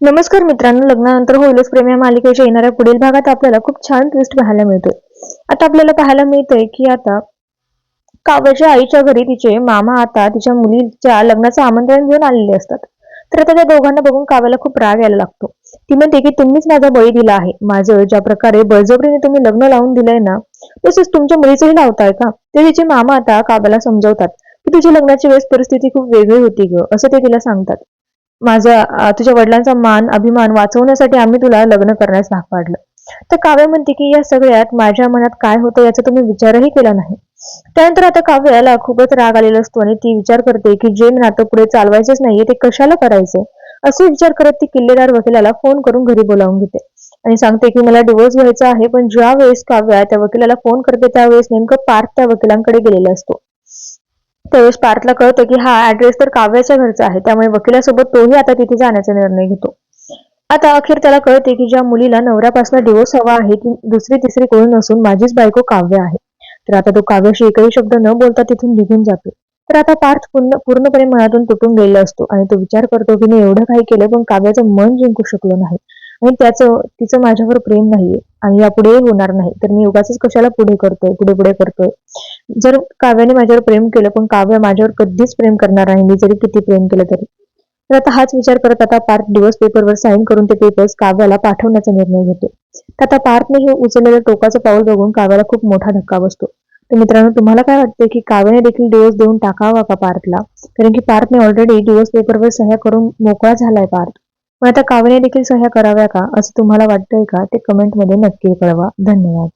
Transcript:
नमस्कार मित्रांनो लग्नानंतर होईलच प्रेम या मालिकेच्या येणाऱ्या पुढील भागात आपल्याला खूप छान ट्विस्ट पाहायला मिळतोय. आता आपल्याला पाहायला मिळतंय की आता काव्याच्या आईच्या घरी तिचे मामा आता तिच्या मुलीच्या लग्नाचं आमंत्रण घेऊन आलेले असतात. तर आता त्या दोघांना बघून काव्याला खूप राग यायला लागतो. ती म्हणते की तुम्हीच माझा बळी दिला आहे. माझं ज्या प्रकारे बळजबरीने तुम्ही लग्न लावून दिलंय ना तसेच तुमच्या मुलीचंही लावताय का ते तिचे मामा आता काव्याला समजवतात की तुझ्या लग्नाची वेळेस परिस्थिती खूप वेगळी होती ग असं ते तिला सांगतात. माझा तुझ्या वडिलांचा मान अभिमान वाचवण्यासाठी आम्ही तुला लग्न करण्यास भाग पाडलं. तर काव्य म्हणते की या सगळ्यात माझ्या मनात काय होतं याचा तुम्ही विचारही केला नाही. त्यानंतर आता काव्याला खूपच राग आलेला असतो आणि ती विचार करते की जे नातं पुढे चालवायचेच नाहीये ते कशाला करायचे असे विचार करत ती किल्लेदार वकिलाला फोन करून घरी बोलावून घेते आणि सांगते की मला डिवोर्स घ्यायचा आहे पण ज्या वेळेस काव्या त्या वकिलाला फोन करते त्यावेळेस नेमकं पार्थ त्या वकिलांकडे गेलेला असतो. त्यावेळेस पार्थला कळतं की हा ऍड्रेस तर काव्याच्या घरचा आहे. त्यामुळे वकिलासोबत तोही आता तिथे जाण्याचा निर्णय घेतो. आता अखेर त्याला कळते की ज्या मुलीला नवऱ्यापासून डिवोर्स हवा आहे ती दुसरी तिसरी कोणी नसून माझीच बायको काव्य आहे. तर आता तो काव्याशी एकही शब्द न बोलता तिथून निघून जातो. तर आता पार्थ पूर्ण पूर्णपणे मनातून तुटून गेलेला असतो आणि तो विचार करतो की मी एवढं काही केलं पण काव्याचं मन जिंकू शकलो नाही. आणि त्याचं तिचं माझ्यावर प्रेम नाहीये आणि यापुढे होणार नाही. तर मी उगाच कशाला पुढे करतोय पुढे पुढे करतोय? जर काव्याने माझ्यावर प्रेम केलं पण काव्य माझ्यावर कधीच प्रेम करणार नाही. मी जरी किती प्रेम केलं तरी. तर आता हाच विचार करत आता पार्थ दिवस पेपरवर साईन करून ते पेपर्स काव्याला पाठवण्याचा निर्णय घेतो. आता पार्थने हे उचललेलं टोकाचं पाऊल बघून काव्याला खूप मोठा धक्का बसतो. तर मित्रांनो तुम्हाला काय वाटतं की काव्याने देखील दिवस देऊन टाकावा का पार्थला? कारण की पार्थने ऑलरेडी दिवस पेपरवर सह्या करून मोकळा झालाय पार्थ. पण आता काव्याने देखील सह्या कराव्या का? असं तुम्हाला वाटतंय का? ते कमेंटमध्ये नक्की कळवा. धन्यवाद.